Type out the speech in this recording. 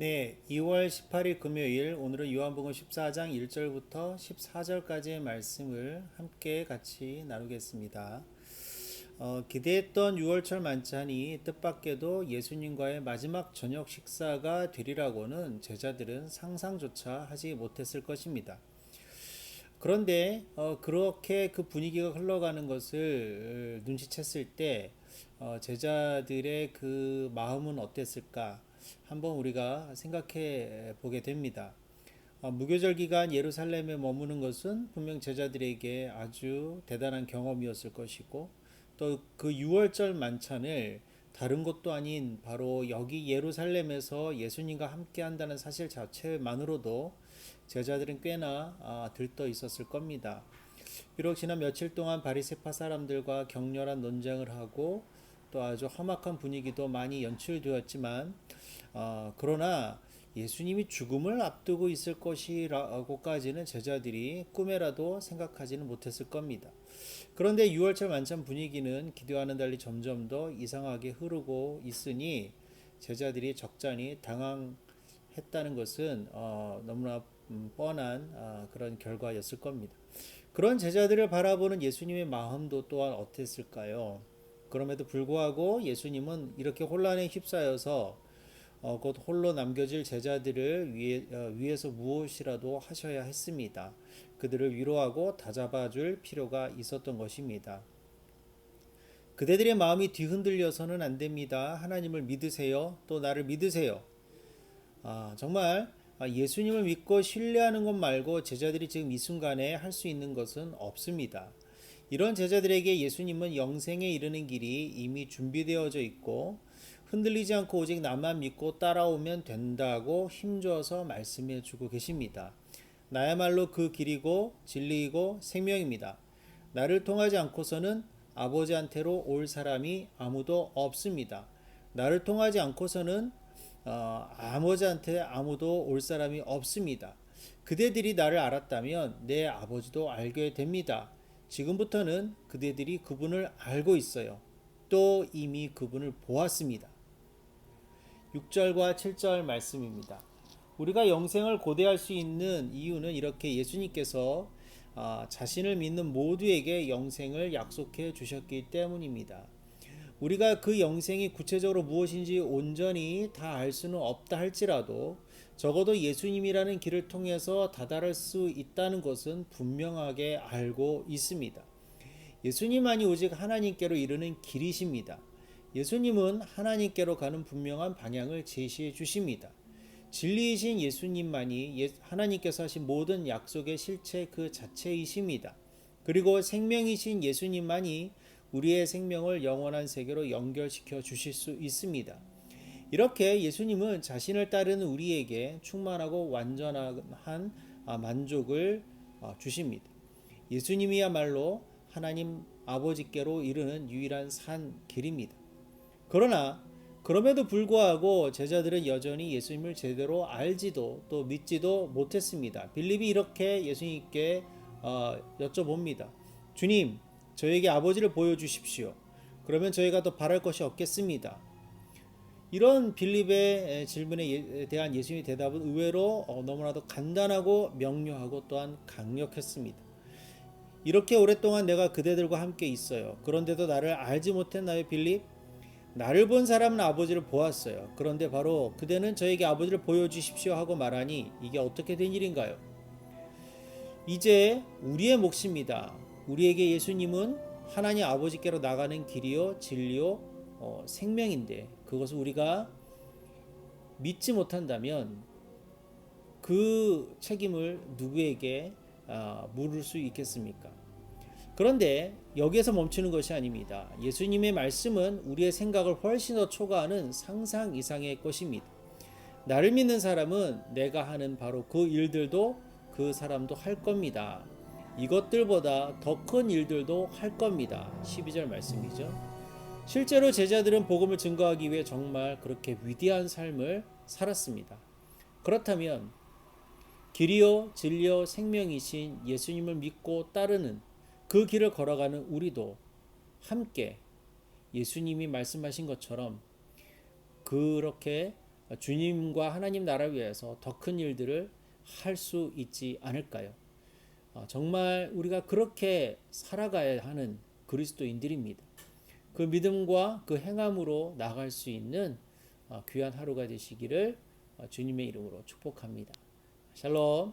네, 2월 18일 금요일 오늘은 요한복음 14장 1절부터 14절까지의 말씀을 함께 같이 나누겠습니다. 어, 기대했던 6월절 만찬이 뜻밖에도 예수님과의 마지막 저녁 식사가 되리라고는 제자들은 상상조차 하지 못했을 것입니다. 그런데 어, 그렇게 그 분위기가 흘러가는 것을 어, 눈치챘을 때 어, 제자들의 그 마음은 어땠을까? 한번 우리가 생각해 보게 됩니다. 어, 무교절 기간 예루살렘에 머무는 것은 분명 제자들에게 아주 대단한 경험이었을 것이고 또 그 6월절 만찬을 다른 곳도 아닌 바로 여기 예루살렘에서 예수님과 함께 한다는 사실 자체만으로도 제자들은 꽤나 아, 들떠 있었을 겁니다. 비록 지난 며칠 동안 바리세파 사람들과 격렬한 논쟁을 하고 또 아주 험악한 분위기도 많이 연출되었지만 어, 그러나 예수님이 죽음을 앞두고 있을 것이라고까지는 제자들이 꿈에라도 생각하지는 못했을 겁니다. 그런데 6월절 만찬 분위기는 기대와는 달리 점점 더 이상하게 흐르고 있으니 제자들이 적잖이 당황했다는 것은 어, 너무나 음, 뻔한 어, 그런 결과였을 겁니다. 그런 제자들을 바라보는 예수님의 마음도 또한 어땠을까요? 그럼에도 불구하고 예수님은 이렇게 혼란에 휩싸여서 어, 곧 홀로 남겨질 제자들을 위해, 어, 위해서 무엇이라도 하셔야 했습니다. 그들을 위로하고 다잡아줄 필요가 있었던 것입니다. 그대들의 마음이 뒤흔들려서는 안 됩니다. 하나님을 믿으세요. 또 나를 믿으세요. 아, 정말 예수님을 믿고 신뢰하는 것 말고 제자들이 지금 이 순간에 할 수 있는 것은 없습니다. 이런 제자들에게 예수님은 영생에 이르는 길이 이미 준비되어져 있고 흔들리지 않고 오직 나만 믿고 따라오면 된다고 힘줘서 말씀해 주고 계십니다. 나야말로 그 길이고 진리이고 생명입니다. 나를 통하지 않고서는 아버지한테로 올 사람이 아무도 없습니다. 나를 통하지 않고서는 어, 아버지한테 아무도 올 사람이 없습니다. 그대들이 나를 알았다면 내 아버지도 알게 됩니다. 지금부터는 그대들이 그분을 알고 있어요. 또 이미 그분을 보았습니다. 6절과 7절 말씀입니다. 우리가 영생을 고대할 수 있는 이유는 이렇게 예수님께서 아, 자신을 믿는 모두에게 영생을 약속해 주셨기 때문입니다. 우리가 그 영생이 구체적으로 무엇인지 온전히 다 알 수는 없다 할지라도 적어도 예수님이라는 길을 통해서 다다를 수 있다는 것은 분명하게 알고 있습니다. 예수님만이 오직 하나님께로 이르는 길이십니다. 예수님은 하나님께로 가는 분명한 방향을 제시해 주십니다. 진리이신 예수님만이 하나님께서 하신 모든 약속의 실체 그 자체이십니다. 그리고 생명이신 예수님만이 우리의 생명을 영원한 세계로 연결시켜 주실 수 있습니다. 이렇게 예수님은 자신을 따르는 우리에게 충만하고 완전한 아, 만족을 아, 주십니다. 예수님이야말로 하나님 아버지께로 이르는 유일한 산 길입니다. 그러나 그럼에도 불구하고 제자들은 여전히 예수님을 제대로 알지도 또 믿지도 못했습니다. 빌립이 이렇게 예수님께 어, 여쭤봅니다. 주님, 저에게 아버지를 보여주십시오. 그러면 저희가 더 바랄 것이 없겠습니다. 이런 빌립의 질문에 대한 예수님의 대답은 의외로 어, 너무나도 간단하고 명료하고 또한 강력했습니다. 이렇게 오랫동안 내가 그대들과 함께 있어요. 그런데도 나를 알지 못했나요, 빌립? 나를 본 사람은 아버지를 보았어요. 그런데 바로 그대는 저에게 아버지를 보여주십시오 하고 말하니 이게 어떻게 된 일인가요? 이제 우리의 몫입니다. 우리에게 예수님은 하나님 아버지께로 나가는 길이요, 진리요, 어, 생명인데 그것을 우리가 믿지 못한다면 그 책임을 누구에게 아, 물을 수 있겠습니까? 그런데 여기에서 멈추는 것이 아닙니다. 예수님의 말씀은 우리의 생각을 훨씬 더 초과하는 상상 이상의 것입니다. 나를 믿는 사람은 내가 하는 바로 그 일들도 그 사람도 할 겁니다. 이것들보다 더 큰 일들도 할 겁니다. 12절 말씀이죠. 실제로 제자들은 복음을 증거하기 위해 정말 그렇게 위대한 삶을 살았습니다. 그렇다면 길이요 진리요 생명이신 예수님을 믿고 따르는 그 길을 걸어가는 우리도 함께 예수님이 말씀하신 것처럼 그렇게 주님과 하나님 나라를 위해서 더 큰 일들을 할 수 있지 않을까요? 어, 정말 우리가 그렇게 살아가야 하는 그리스도인들입니다. 그 믿음과 그 행함으로 나갈 수 있는 어, 귀한 하루가 되시기를 어, 주님의 이름으로 축복합니다. 샬롬.